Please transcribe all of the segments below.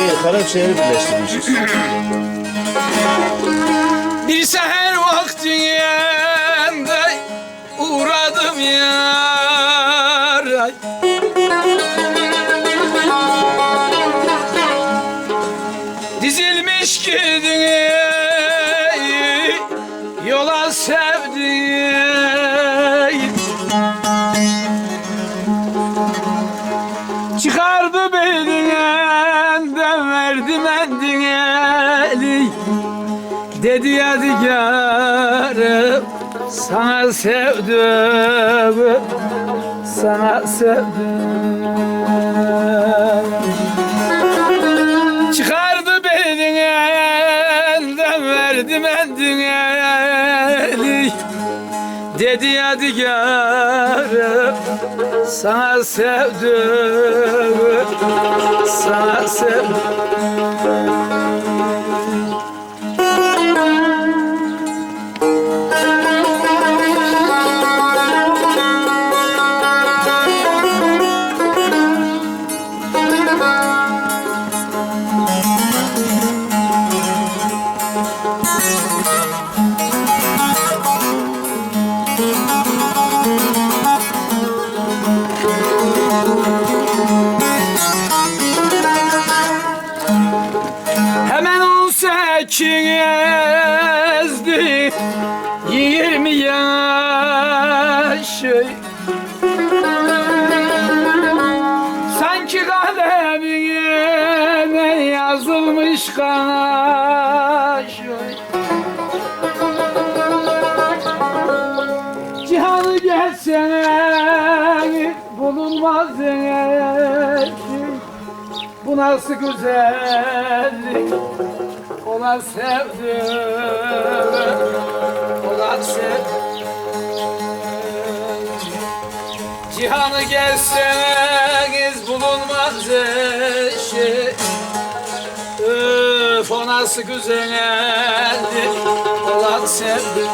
Karaşehir, Karaşehir'i birleştirmişiz. Bir seher vaktinde uğradım yar ay. Dizilmiş gidin yola sevdiğim Dedi yadigarım sana sevdim Sana sevdim. Çıkardı belinden verdim endin Dedi yadigarım sana sevdim Sana sevdim Hemen on sekizdi Yirmi yaş Sanki kalemine yazılmış kaş bulunmaz eşi bu nasıl güzellik? Olan sevdim Olan sevdim. Cihanı gezseniz bulunmaz eşi. Öf o nasıl güzellik? Olan sevdim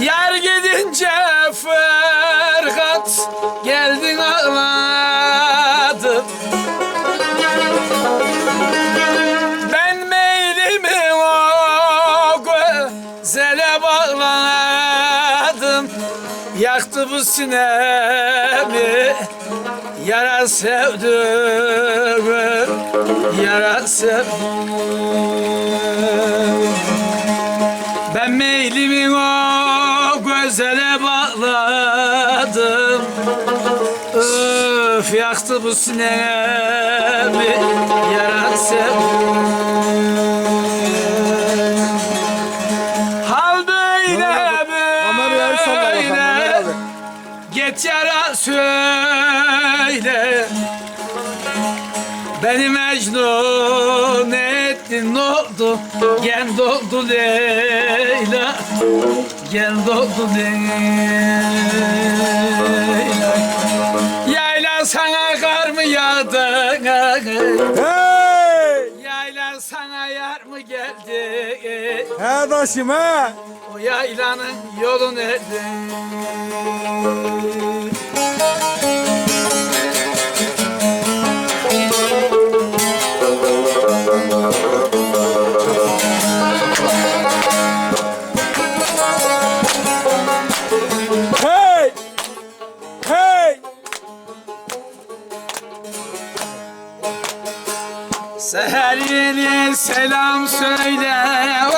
Yar gidince Ferhat geldin ağladım. Ben meylimi o gözele bağladım. Yaktı bu sinemi Yara sevdim Yara sevdim. Ben meylimi o gözele bağladım. Öf yaktı bu sinemi Yara sevdim Hal böyle böyle. Git yara söyle Beni mecnun ettin ne oldu? Gel doldu Leyla Gel doldu Leyla Yayla sana kar mı yağdı Hey! Yayla sana yar mı geldi He dostum he! O yaylanın yolu nerede? Seher yeni selam söyle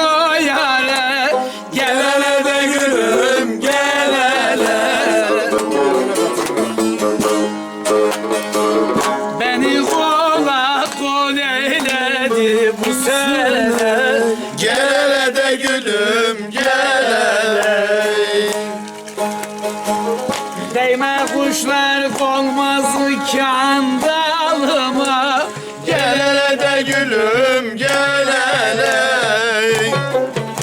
o yare. Gel de gülüm gel Beni kola kol eyledi bu sene. Gel de gülüm gel. Değme kuşlar konmaz kan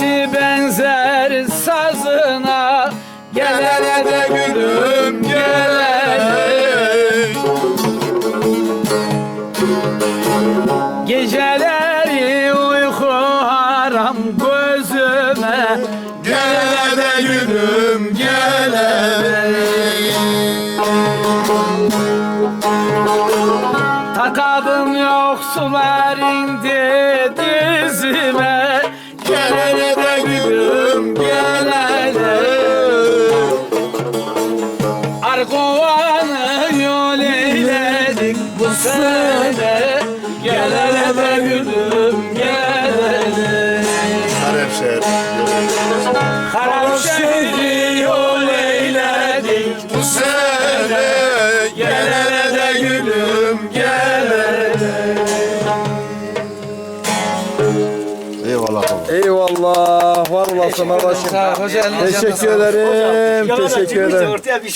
sinesi benzer sazına Gelene de gülüm gelene. Geceleri uyku haram gözüme Gelene de gülüm gelene. Takadım yoksular indi sene Gelene de gülüm gelene Haremşehir Harap şehri yol eyledik Bu sene Gelene de gülüm gelene Eyvallah baba. Eyvallah. Var olasın elinize Teşekkür ederim. Teşekkür ederim. Ortaya bir